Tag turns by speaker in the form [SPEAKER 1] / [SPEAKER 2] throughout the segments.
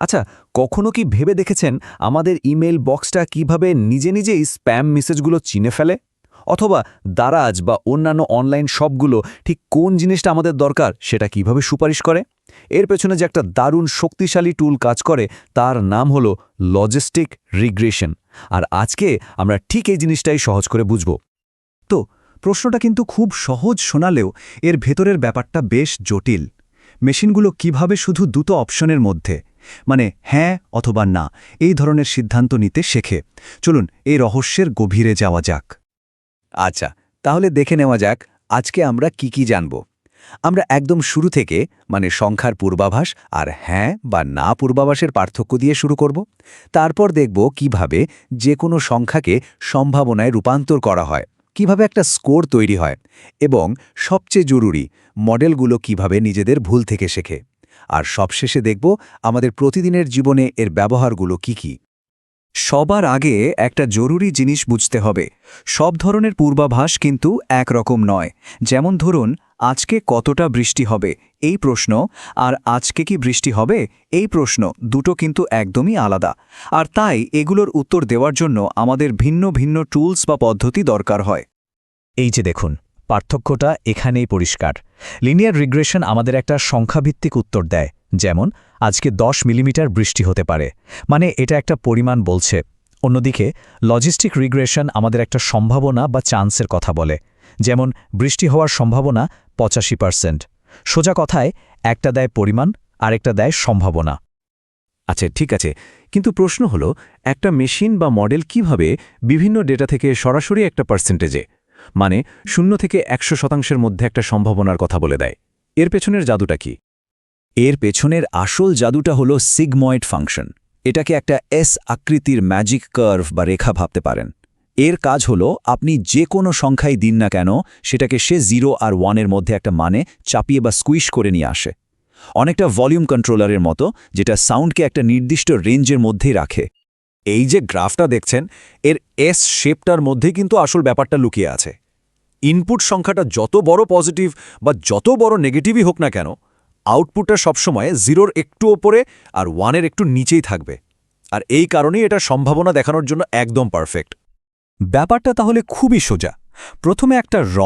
[SPEAKER 1] আচ্ছা কখনো কি ভেবে দেখেছেন আমাদের ইমেল বক্সটা কীভাবে নিজে নিজেই স্প্যাম মেসেজগুলো চিনে ফেলে? অথবা দারাজ বা অন্যান্য অনলাইন শপগুলো ঠিক কোন জিনিসটা আমাদের দরকার সেটা কীভাবে সুপারিশ করে? এর পেছনে যে একটা দারুণ শক্তিশালী টুল কাজ করে তার নাম হলো লজিস্টিক রিগ্রেশন। আর আজকে আমরা ঠিক এই জিনিসটাই সহজ করে বুঝব।
[SPEAKER 2] তো, প্রশ্নটা কিন্তু খুব সহজ শোনালেও এর ভেতরের ব্যাপারটা বেশ জটিল। মেশিনগুলো কীভাবে শুধু দুটো অপশনের মধ্যে মানে হ্যাঁ অথবা না, এই ধরনের সিদ্ধান্ত নিতে শেখে। চলুন এই রহস্যের গভীরে যাওয়া যাক।
[SPEAKER 3] আচ্ছা তাহলে দেখে নেওয়া যাক আজকে আমরা কি কি জানব। আমরা একদম শুরু থেকে মানে সংখ্যার পূর্বাভাস আর হ্যাঁ বা না পূর্বাভাসের পার্থক্য দিয়ে শুরু করব। তারপর দেখব কীভাবে যে কোনো সংখ্যাকে সম্ভাবনায় রূপান্তর করা হয়, কীভাবে একটা স্কোর তৈরি হয় এবং সবচেয়ে জরুরি মডেলগুলো কীভাবে নিজেদের ভুল থেকে শেখে। আর সবশেষে দেখব আমাদের প্রতিদিনের জীবনে এর ব্যবহারগুলো কি কি।
[SPEAKER 2] সবার আগে একটা জরুরি জিনিস বুঝতে হবে। সব ধরনের পূর্বাভাস কিন্তু একরকম নয়। যেমন ধরুন, আজকে কতটা বৃষ্টি হবে? এই প্রশ্ন। আর আজকে কি বৃষ্টি হবে? এই প্রশ্ন। দুটো কিন্তু একদমই আলাদা। আর তাই এগুলোর উত্তর দেওয়ার জন্য আমাদের ভিন্ন ভিন্ন টুলস বা পদ্ধতি দরকার হয়।
[SPEAKER 4] এই যে দেখুন, পার্থক্যটা এখানেই পরিষ্কার। লিনিয়ার রিগ্রেশন আমাদের একটা সংখ্যাভিত্তিক উত্তর দেয়, যেমন, আজকে 10 মিলিমিটার বৃষ্টি হতে পারে। মানে এটা একটা পরিমাণ বলছে। অন্যদিকে লজিস্টিক রিগ্রেশন আমাদের একটা সম্ভাবনা বা চান্সের কথা বলে। যেমন, বৃষ্টি হওয়ার সম্ভাবনা পঁচাশি পার্সেন্ট সোজা কথায়, একটা দেয় পরিমাণ, আরেকটা দেয় সম্ভাবনা।
[SPEAKER 1] আচ্ছা ঠিক আছে। কিন্তু প্রশ্ন হলো, একটা মেশিন বা মডেল কীভাবে বিভিন্ন ডেটা থেকে সরাসরি একটা পার্সেন্টেজে মানে শূন্য থেকে একশো শতাংশের মধ্যে একটা সম্ভাবনার কথা বলে দেয়। এর পেছনের জাদুটা কি?
[SPEAKER 3] এর পেছনের আসল জাদুটা হলো সিগময়েড ফাংশন। এটাকে একটা এস আকৃতির ম্যাজিক কার্ভ বা রেখা ভাবতে পারেন। এর কাজ হলো আপনি যে কোনো সংখ্যাই দিন না কেন সেটাকে সে জিরো আর ওয়ানের মধ্যে একটা মানে চাপিয়ে বা স্কুইশ করে নিয়ে আসে। অনেকটা ভলিউম কন্ট্রোলারের মতো, যেটা সাউন্ডকে একটা নির্দিষ্ট রেঞ্জের মধ্যেই রাখে। এই যে গ্রাফটা দেখছেন, এর এস শেপটার মধ্যে কিন্তু আসল ব্যাপারটা লুকিয়ে আছে। ইনপুট সংখ্যাটা যত বড় পজিটিভ বা যত বড় নেগেটিভই হোক না কেন আউটপুটটা সবসময় জিরোর একটু ওপরে আর ওয়ানের একটু নিচেই থাকবে। আর এই কারণেই এটা সম্ভাবনা দেখানোর জন্য একদম পারফেক্ট
[SPEAKER 2] ব্যাপারটা তাহলে খুবই সোজা। প্রথমে একটা র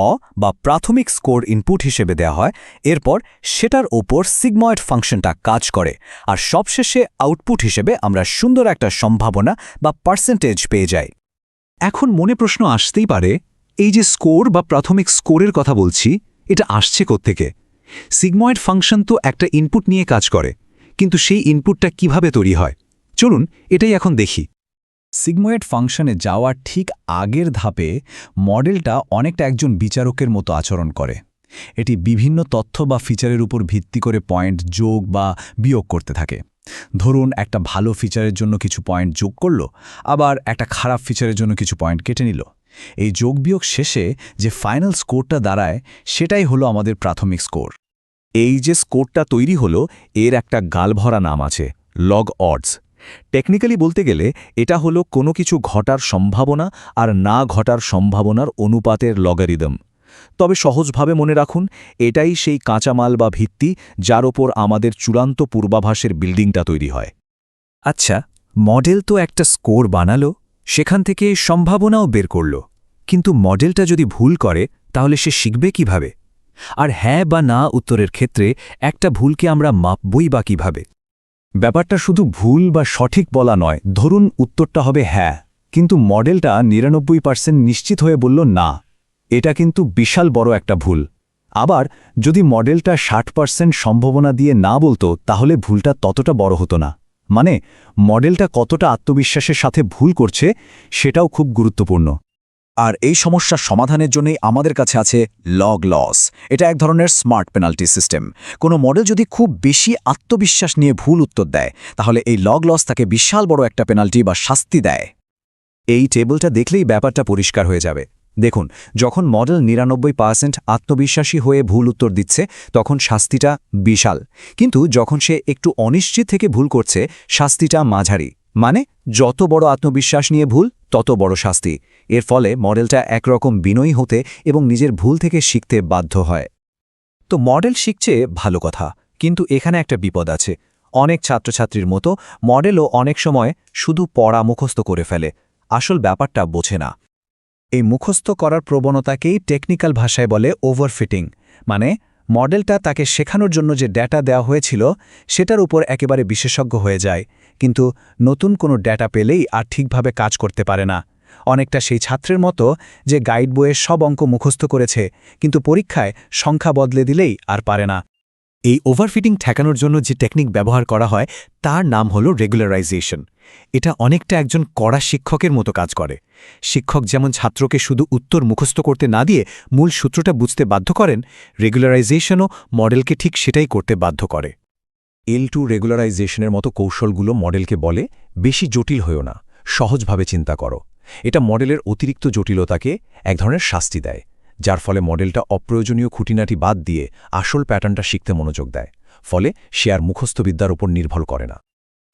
[SPEAKER 2] বা প্রাথমিক স্কোর ইনপুট হিসেবে দেওয়া হয়, এরপর সেটার ওপর সিগময়েড ফাংশনটা কাজ করে, আর সবশেষে আউটপুট হিসেবে আমরা সুন্দর একটা সম্ভাবনা বা পার্সেন্টেজ পেয়ে যাই। এখন মনে প্রশ্ন আসতেই পারে, এই যে স্কোর বা প্রাথমিক স্কোরের কথা বলছি, এটা আসছে কোত্থেকে? সিগময়েড ফাংশন তো একটা ইনপুট নিয়ে কাজ করে, কিন্তু সেই ইনপুটটা কীভাবে তৈরি হয়? চলুন এটাই এখন দেখি। সিগময়েড ফাংশনে যাওয়ার ঠিক আগের ধাপে মডেলটা অনেকটা একজন বিচারকের মতো আচরণ করে। এটি বিভিন্ন তথ্য বা ফিচারের উপর ভিত্তি করে পয়েন্ট যোগ বা বিয়োগ করতে থাকে। ধরুন, একটা ভালো ফিচারের জন্য কিছু পয়েন্ট যোগ করল, আবার একটা খারাপ ফিচারের জন্য কিছু পয়েন্ট কেটে নিল। এই যোগ বিয়োগ শেষে যে ফাইনাল স্কোরটা দাঁড়ায়, সেটাই হলো আমাদের প্রাথমিক স্কোর।
[SPEAKER 1] এই যে স্কোরটা তৈরি হলো, এর একটা গালভরা নাম আছে লগ অডস টেকনিক্যালি বলতে গেলে, এটা হলো কোনো কিছু ঘটার সম্ভাবনা আর না ঘটার সম্ভাবনার অনুপাতের লগারিদম তবে সহজভাবে মনে রাখুন, এটাই সেই কাঁচামাল বা ভিত্তি যার ওপর আমাদের চূড়ান্ত পূর্বাভাসের বিল্ডিংটা তৈরি হয়।
[SPEAKER 2] আচ্ছা মডেল তো একটা স্কোর বানালো, সেখান থেকে সম্ভাবনাও বের করল। কিন্তু মডেলটা যদি ভুল করে, তাহলে সে শিখবে কীভাবে? আর হ্যাঁ বা না উত্তরের ক্ষেত্রে একটা ভুলকে আমরা মাপবই বা কীভাবে? ব্যাপারটা শুধু ভুল বা সঠিক বলা নয়। ধরুন, উত্তরটা হবে হ্যাঁ। কিন্তু মডেলটা নিরানব্বই পার্সেন্ট নিশ্চিত হয়ে বলল না। এটা কিন্তু বিশাল বড় একটা ভুল। আবার, যদি মডেলটা ষাট পার্সেন্ট সম্ভাবনা দিয়ে না বলতো, তাহলে ভুলটা ততটা বড় হতো না। মানে মডেলটা কতটা আত্মবিশ্বাসের সাথে ভুল করছে, সেটাও খুব গুরুত্বপূর্ণ।
[SPEAKER 3] আর এই সমস্যার সমাধানের জন্যই আমাদের কাছে আছে লগ লস এটা এক ধরনের স্মার্ট পেনাল্টি সিস্টেম কোনো মডেল যদি খুব বেশি আত্মবিশ্বাস নিয়ে ভুল উত্তর দেয়, তাহলে এই লগ লস তাকে বিশাল বড় একটা পেনাল্টি বা শাস্তি দেয়।
[SPEAKER 2] এই টেবলটা দেখলেই ব্যাপারটা পরিষ্কার হয়ে যাবে। দেখুন, যখন মডেল নিরানব্বই পার্সেন্ট আত্মবিশ্বাসী হয়ে ভুল উত্তর দিচ্ছে, তখন শাস্তিটা বিশাল। কিন্তু যখন সে একটু অনিশ্চিত থেকে ভুল করছে, শাস্তিটা মাঝারি। মানে যত বড় আত্মবিশ্বাস নিয়ে ভুল তত বড় শাস্তি। এর ফলে মডেলটা একরকম বিনয়ী হতে এবং নিজের ভুল থেকে শিখতে বাধ্য হয়। তো মডেল শিখছে ভালো কথা, কিন্তু এখানে একটা বিপদ আছে। অনেক ছাত্রছাত্রীর মতো মডেলও অনেক সময় শুধু পড়া মুখস্থ করে ফেলে, আসল ব্যাপারটা বোঝে না। এই মুখস্থ করার প্রবণতাকেই টেকনিক্যাল ভাষায় বলে ওভারফিটিং মানে মডেলটা তাকে শেখানোর জন্য যে ডেটা দেওয়া হয়েছিল, সেটার উপর একেবারে বিশেষজ্ঞ হয়ে যায়। কিন্তু নতুন কোনো ডেটা পেলেই আর ঠিকভাবে কাজ করতে পারে না। অনেকটা সেই ছাত্রের মতো যে গাইড বইয়ের সব অঙ্ক মুখস্থ করেছে, কিন্তু পরীক্ষায় সংখ্যা বদলে দিলেই আর পারে না। এই ওভারফিটিং ঠেকানোর জন্য যে টেকনিক ব্যবহার করা হয়, তার নাম হল রেগুলারাইজেশন এটা অনেকটা একজন কড়া শিক্ষকের মতো কাজ করে। শিক্ষক যেমন ছাত্রকে শুধু উত্তর মুখস্থ করতে না দিয়ে মূল সূত্রটা বুঝতে বাধ্য করেন রেগুলারাইজেশনও মডেলকে ঠিক সেটাই করতে বাধ্য করে।
[SPEAKER 5] এল টু রেগুলারাইজেশনের মতো কৌশলগুলো মডেলকে বলে, বেশি জটিল হয়েও না, সহজভাবে চিন্তা করো। এটা মডেলের অতিরিক্ত জটিলতাকে এক ধরনের শাস্তি দেয়। যার ফলে মডেলটা অপ্রয়োজনীয় খুঁটিনাটি বাদ দিয়ে আসল প্যাটার্নটা শিখতে মনোযোগ দেয়, ফলে সে আর মুখস্থবিদ্যার উপর নির্ভর করে না।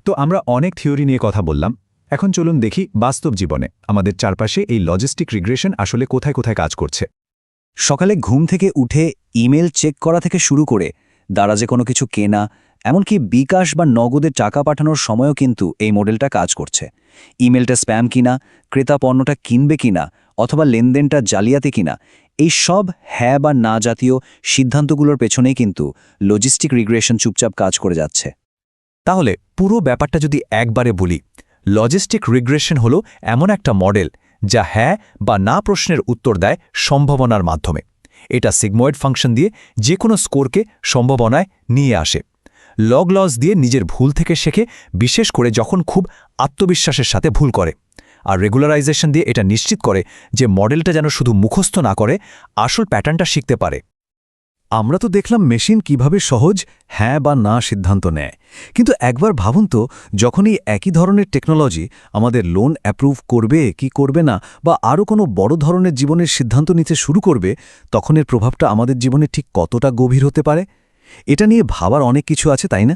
[SPEAKER 2] তো আমরা অনেক থিওরি নিয়ে কথা বললাম, এখন চলুন দেখি বাস্তব জীবনে আমাদের চারপাশে এই লজিস্টিক রিগ্রেশন আসলে কোথায় কোথায় কাজ করছে।
[SPEAKER 3] সকালে ঘুম থেকে উঠে ইমেল চেক করা থেকে শুরু করে দ্বারা যে কোনো কিছু কেনা, এমনকি বিকাশ বা নগদে টাকা পাঠানোর সময়ও কিন্তু এই মডেলটা কাজ করছে। ইমেলটা স্প্যাম কিনা, ক্রেতা পণ্যটা কিনবে কিনা অথবা লেনদেনটা জালিয়াতি কিনা, এই সব হ্যাঁ বা না জাতীয় সিদ্ধান্তগুলোর পেছনেই কিন্তু লজিস্টিক রিগ্রেশন চুপচাপ কাজ করে যাচ্ছে।
[SPEAKER 2] তাহলে পুরো ব্যাপারটা যদি একবারে বলি লজিস্টিক রিগ্রেশন হল এমন একটা মডেল যা হ্যাঁ বা না প্রশ্নের উত্তর দেয় সম্ভাবনার মাধ্যমে। এটা সিগময়েড ফাংশন দিয়ে যে কোনো স্কোরকে সম্ভাবনায় নিয়ে আসে। লগ লস দিয়ে নিজের ভুল থেকে শেখে, বিশেষ করে যখন খুব আত্মবিশ্বাসের সাথে ভুল করে। আর রেগুলারাইজেশন দিয়ে এটা নিশ্চিত করে যে মডেলটা যেন শুধু মুখস্থ না করে, আসল প্যাটার্নটা শিখতে পারে। আমরা তো দেখলাম মেশিন কীভাবে সহজ হ্যাঁ বা না সিদ্ধান্ত নেয়। কিন্তু একবার ভাবুন তো যখনই একই ধরনের টেকনোলজি আমাদের লোন অ্যাপ্রুভ করবে, কি করবে না, বা আরও কোনো বড় ধরনের জীবনের সিদ্ধান্ত নিতে শুরু করবে, তখন এর প্রভাবটা আমাদের জীবনে ঠিক কতটা গভীর হতে পারে? এটা নিয়ে ভাবার অনেক কিছু আছে, তাই না?